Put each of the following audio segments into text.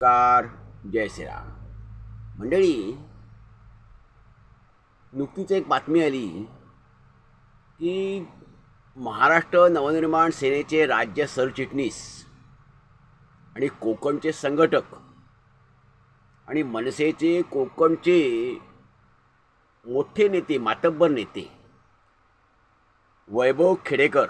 Car जय श्रीराम. मंडळी नुकतीच एक बातमी आली की महाराष्ट्र नवनिर्माण सेनेचे राज्य सरचिटणीस आणि कोकणचे संघटक आणि मनसेचे कोकणचे मोठे नेते मातब्बर नेते वैभव खेडेकर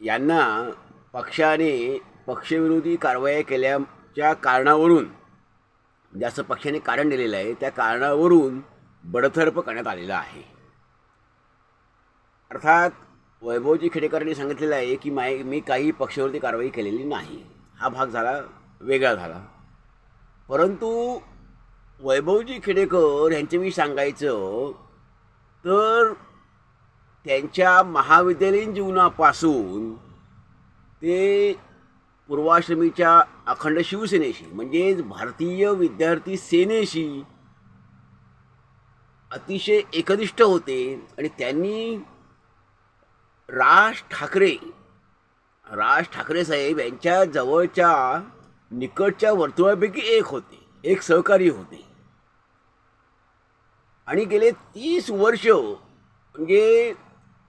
यांना पक्षाने पक्षविरोधी कारवाया ज्या कारणावरून ज्याचं पक्षाने कारण दिलेलं आहे त्या कारणावरून बडथर्प करण्यात आलेला आहे. अर्थात वैभवजी खेडेकरांनी सांगितलेलं आहे की माय मी काही पक्षावरती कारवाई केलेली नाही. हा भाग झाला वेगळा झाला. परंतु वैभवजी खेडेकर यांच्याविषयी सांगायचं तर त्यांच्या महाविद्यालयीन जीवनापासून ते पूर्वाश्रमीच्या अखंड शिवसेनेशी म्हणजेच भारतीय विद्यार्थी सेनेशी अतिशय एकनिष्ठ होते आणि त्यांनी राज ठाकरे राज ठाकरे साहेब यांच्या जवळच्या निकटच्या वर्तुळापैकी एक होते एक सहकारी होते. आणि गेले तीस वर्ष म्हणजे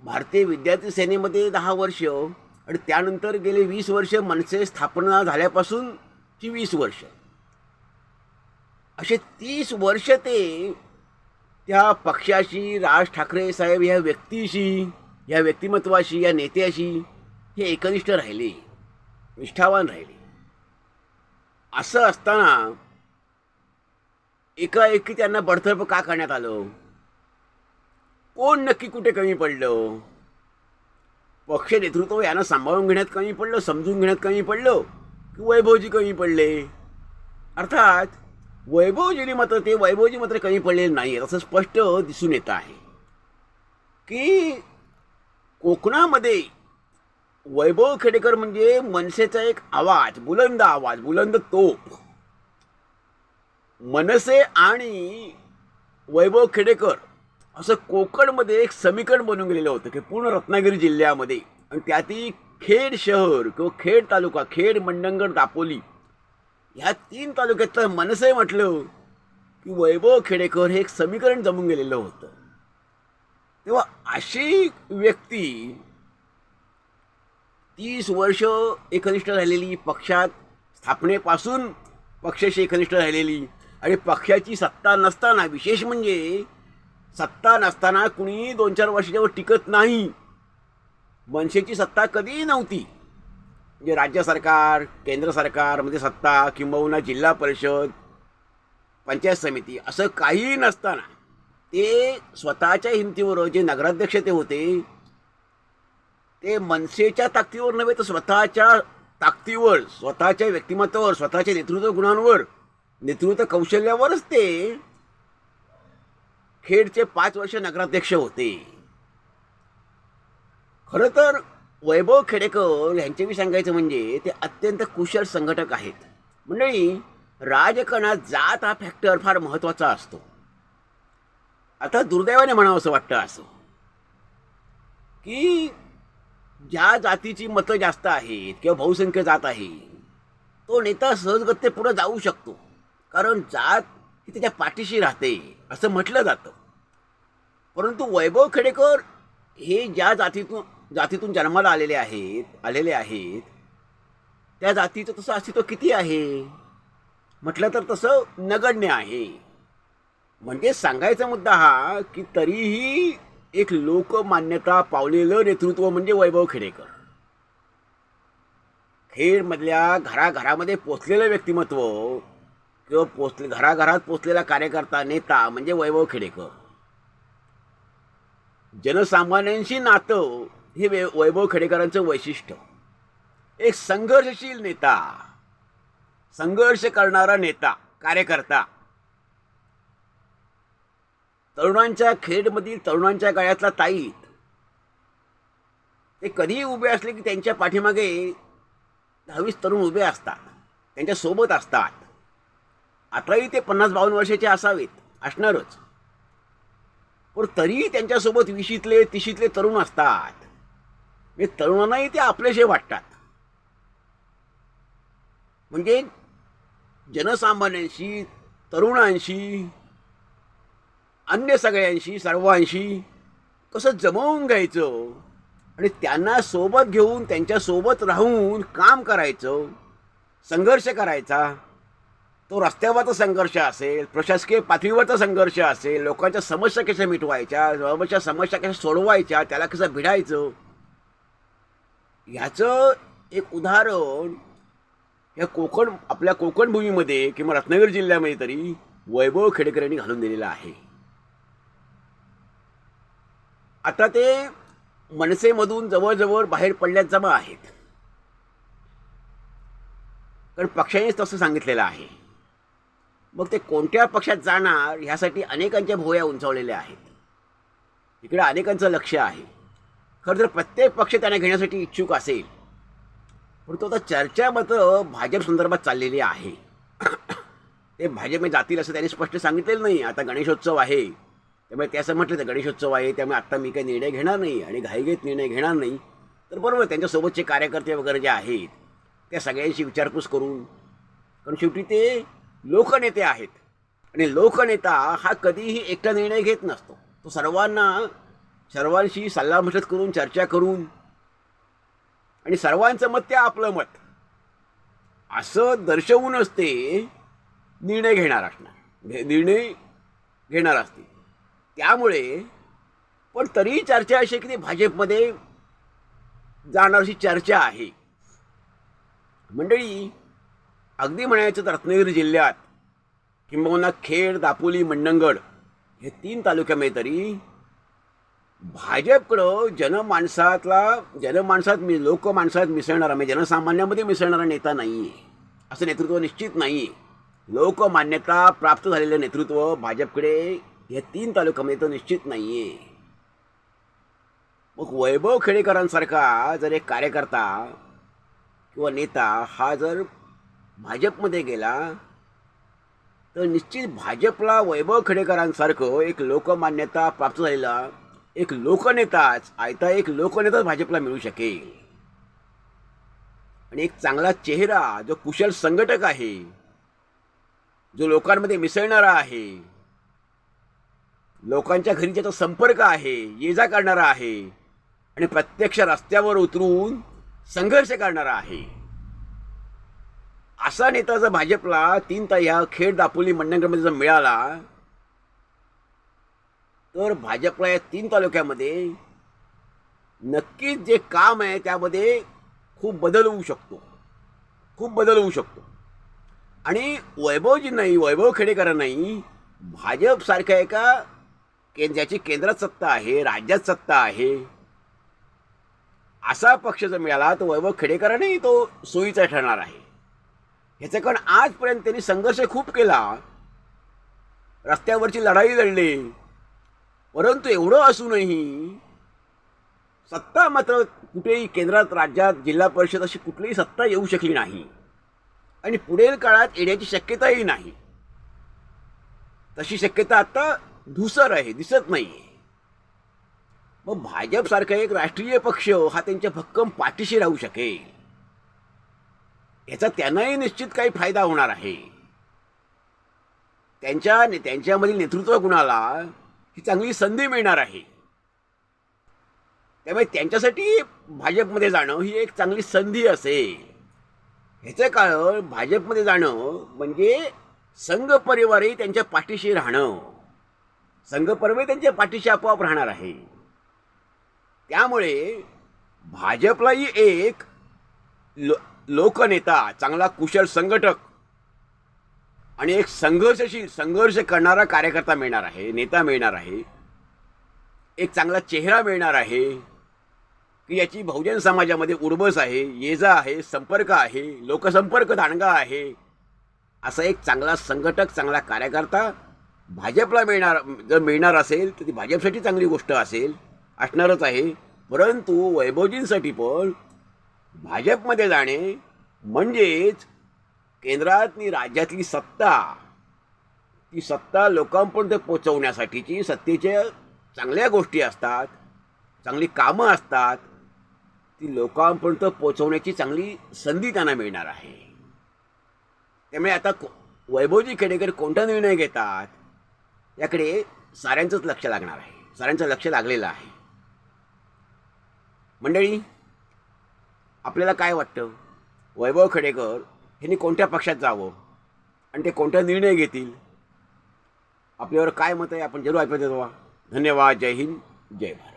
भारतीय विद्यार्थी सेनेमध्ये दहा वर्ष आणि त्यानंतर गेले वीस वर्ष मनसे स्थापना झाल्यापासून ती वीस वर्ष. असे तीस वर्ष ते त्या पक्षाशी राज ठाकरे साहेब ह्या व्यक्तीशी या व्यक्तिमत्वाशी या नेत्याशी हे एकनिष्ठ राहिले निष्ठावान राहिले. असं असताना एकाएकी त्यांना बडतर्फ का करण्यात आलं? कोण नक्की कुठे कमी पडलं? पक्ष नेतृत्व यानं सांभाळून घेण्यात कमी पडलं समजून घेण्यात कमी पडलं? की वैभवजी कमी पडले? अर्थात वैभवजीने मात्र ते वैभवजी मात्र कमी पडलेले नाही असं स्पष्ट दिसून येतं आहे. की कोकणामध्ये वैभव खेडेकर म्हणजे मनसेचा एक आवाज बुलंद आवाज बुलंद तोप. मनसे आणि वैभव खेडेकर असं कोकणमध्ये एक समीकरण बनून गेलेलं होतं की पूर्ण रत्नागिरी जिल्ह्यामध्ये. आणि त्यातही खेड शहर किंवा खेड तालुका खेड मंडणगड दापोली ह्या तीन तालुक्यातलं मनसे म्हटलं की वैभव खेडेकर हे एक समीकरण जमून गेलेलं होतं. तेव्हा अशी व्यक्ती तीस वर्ष एकनिष्ठ राहिलेली पक्षात स्थापनेपासून पक्षाशी एकनिष्ठ राहिलेली आणि पक्षाची सत्ता नसताना विशेष म्हणजे सत्ता नसताना कुणी दोन चार वर्षाच्यावर टिकत नाही. मनसेची सत्ता कधीही नव्हती. म्हणजे राज्य सरकार केंद्र सरकारमध्ये म्हणजे सत्ता किंबहुना जिल्हा परिषद पंचायत समिती असं काहीही नसताना ते स्वतःच्या हिमतीवर जे नगराध्यक्ष ते होते ते मनसेच्या ताकदीवर नव्हे तर स्वतःच्या ताकदीवर स्वतःच्या व्यक्तिमत्वावर स्वतःच्या नेतृत्व गुणांवर नेतृत्व कौशल्यावरच ते खेडचे पाच वर्ष नगराध्यक्ष होते. खरं तर वैभव खेडेकर यांच्याविषयी सांगायचं म्हणजे ते अत्यंत कुशल संघटक आहेत. मंडळी राजकारणात जात हा फॅक्टर फार महत्त्वाचा असतो. आता दुर्दैवाने म्हणावं असं वाटतं असं. की ज्या जातीची मतं जास्त आहेत किंवा बहुसंख्य जात आहे तो नेता सहजगत्य पुढे जाऊ शकतो. कारण जात ही त्याच्या पाठीशी राहते असं म्हटलं जातं. परंतु वैभव खेडेकर हे ज्या जातीतून जातीतून जन्माला आलेले आहेत आलेले आहेत त्या जातीचं तसं अस्तित्व किती आहे? म्हटलं तर तसं नगण्य आहे. म्हणजे सांगायचा मुद्दा हा की तरीही एक लोकमान्यता पावलेलं नेतृत्व म्हणजे वैभव खेडेकर. खेडमधल्या घराघरामध्ये पोचलेलं व्यक्तिमत्व किंवा पोचले घराघरात पोचलेला कार्यकर्ता नेता म्हणजे वैभव खेडेकर. जनसामान्यांशी नातं हे वे वैभव खेडेकरांचं वैशिष्ट्य. एक संघर्षशील नेता संघर्ष करणारा नेता कार्यकर्ता. तरुणांच्या खेडमधील तरुणांच्या गळ्यातला ताईत. ते कधीही उभे असले की त्यांच्या पाठीमागे दहावीस तरुण उभे असतात त्यांच्यासोबत असतात. आताही ते पन्नास बावन्न वर्षाचे असावेत असणारच. पण तरीही त्यांच्यासोबत विशीतले तिशीतले तरुण असतात. म्हणजे तरुणांनाही ते आपलेसे वाटतात. म्हणजे जनसामान्यांशी तरुणांशी अन्य सगळ्यांशी सर्वांशी कसं जमवून घ्यायचं आणि त्यांना सोबत घेऊन त्यांच्यासोबत राहून काम करायचं संघर्ष करायचा तो रस्त्यावरचा संघर्ष असेल प्रशासकीय पातळीवरचा संघर्ष असेल लोकांच्या समस्या कशा मिटवायच्या लोकांच्या समस्या कशा सोडवायच्या त्याला कसं भिडायचं? ह्याचं एक उदाहरण या कोकण आपल्या कोकण भूमीमध्ये किंवा रत्नागिरी जिल्ह्यामध्ये तरी वैभव खेडेकर यांनी घालून दिलेलं आहे. आता ते मनसेमधून जवळजवळ बाहेर पडल्यात जमा आहेत. कारण पक्षानेच तसं सांगितलेलं आहे. मग ते कोणत्या पक्षात जाणार ह्यासाठी अनेकांच्या भोया उंचावलेल्या आहेत. इकडे अनेकांचं लक्ष आहे. खरं तर प्रत्येक पक्ष त्यांना घेण्यासाठी इच्छुक असेल. परंतु आता चर्चा मात्र भाजप संदर्भात चाललेली आहे. ते भाजपमध्ये जातील असं त्यांनी स्पष्ट सांगितलेलं नाही. आता गणेशोत्सव आहे. त्यामुळे ते असं म्हटलं तर गणेशोत्सव आहे. त्यामुळे आत्ता मी काही निर्णय घेणार नाही आणि घाईघाईत निर्णय घेणार नाही. तर बरोबर त्यांच्यासोबतचे कार्यकर्ते वगैरे जे आहेत त्या सगळ्यांशी विचारपूस करून. कारण शेवटी ते लोकनेते आहेत. आणि लोकनेता हा कधीही एकटा निर्णय घेत नसतो. तो सर्वांना सर्वांशी सल्लामसलत करून चर्चा करून आणि सर्वांचं मत ते आपलं मत. असं दर्शवूनच ते निर्णय घेणार असणार. म्हणजे निर्णय घेणार असते. त्यामुळे पण तरीही चर्चा अशी की ते भाजपमध्ये जाणार अशी चर्चा आहे. मंडळी अगदी म्हणायचं तर रत्नागिरी जिल्ह्यात किंबहुना खेड दापोली मंडणगड हे तीन तालुक्यामध्ये तरी भाजपकडं जनमाणसातला जनमाणसात मी लोकमानसात मिसळणारा म्हणजे जनसामान्यामध्ये मिसळणारा नेता नाही आहे असं नेतृत्व निश्चित नाही लोकमान्यता प्राप्त झालेलं नेतृत्व भाजपकडे या तीन तालुक्यामध्ये तर निश्चित नाही आहे मग वैभव खेडेकरांसारखा जर एक कार्यकर्ता किंवा नेता हा जर भाजपमध्ये गेला तर निश्चित भाजपला वैभव खेडेकरांसारखं एक लोकमान्यता प्राप्त झालेला एक लोकनेताच आयता एक लोकनेताच भाजपला मिळू शकेल. आणि एक चांगला चेहरा जो कुशल संघटक आहे जो लोकांमध्ये मिसळणारा आहे लोकांच्या घरी ज्याचा संपर्क आहे ये जा करणारा आहे आणि प्रत्यक्ष रस्त्यावर उतरून संघर्ष करणारा आहे. असा नेता जर भाजपला तीन ता ह्या खेड दापोली मंडणगडमध्ये जर मिळाला तर भाजपला या तीन तालुक्यामध्ये नक्कीच जे काम आहे त्यामध्ये खूप बदल होऊ शकतो. खूप बदल होऊ शकतो. आणि वैभवजी नाही वैभव खेडेकर नाही भाजपसारख्या एका केंद्र ज्याची केंद्रात सत्ता आहे राज्यात सत्ता आहे. असा पक्ष जर मिळाला तर वैभव खेडेकरांनाही तो सोयीचा ठरणार आहे. ह्याचं कारण आजपर्यंत त्यांनी संघर्ष खूप केला. रस्त्यावरची लढाई लढली. परंतु एवढं असूनही सत्ता मात्र कुठेही केंद्रात राज्यात जिल्हा परिषद अशी कुठलीही सत्ता येऊ शकली नाही. आणि पुढील काळात येण्याची शक्यताही नाही. तशी शक्यता आता धुसर आहे दिसत नाही मग भाजपसारखा एक राष्ट्रीय पक्ष हा त्यांच्या भक्कम पाठीशी राहू शकेल. याचा त्यांनाही निश्चित काही फायदा होणार आहे. त्यांच्या त्यांच्यामधील नेतृत्व गुणाला ही चांगली संधी मिळणार आहे. त्यामुळे त्यांच्यासाठी भाजपमध्ये जाणं ही एक चांगली संधी असेल. ह्याचं कारण भाजपमध्ये जाणं म्हणजे संघ परिवारही त्यांच्या पाठीशी राहणं. संघ परिवार त्यांच्या पाठीशी आपोआप राहणार आहे. त्यामुळे भाजपलाही एक लो लोकनेता चांगला कुशल संघटक. आणि एक संघर्षशील संघर्ष करणारा कार्यकर्ता मिळणार आहे नेता मिळणार आहे. एक चांगला चेहरा मिळणार आहे की याची बहुजन समाजामध्ये उर्बस आहे येजा आहे संपर्क आहे लोकसंपर्क दांडगा आहे. असा एक चांगला संघटक चांगला कार्यकर्ता भाजपला मिळणार जर मिळणार असेल तर ती भाजपसाठी चांगली गोष्ट असेल असणारच आहे. परंतु वैभवजींसाठी पण भाजपमध्ये जाणे म्हणजेच केंद्रातली राज्यातली सत्ता ती सत्ता लोकांपर्यंत पोचवण्यासाठीची सत्तेच्या चांगल्या गोष्टी असतात चांगली कामं असतात ती लोकांपर्यंत पोचवण्याची चांगली संधी त्यांना मिळणार आहे. त्यामुळे आता को- वैभवजी खेडेकर कोणता निर्णय घेतात याकडे साऱ्यांचंच लक्ष लागणार आहे साऱ्यांचं लक्ष लागलेलं आहे. मंडळी आपल्याला काय वाटतं? वैभव खेडेकर यांनी कोणत्या पक्षात जावं? आणि ते कोणता निर्णय घेतील? आपल्यावर काय मत आहे? आपण जरूर ऐकत धन्यवाद. जय हिंद. जय भारत.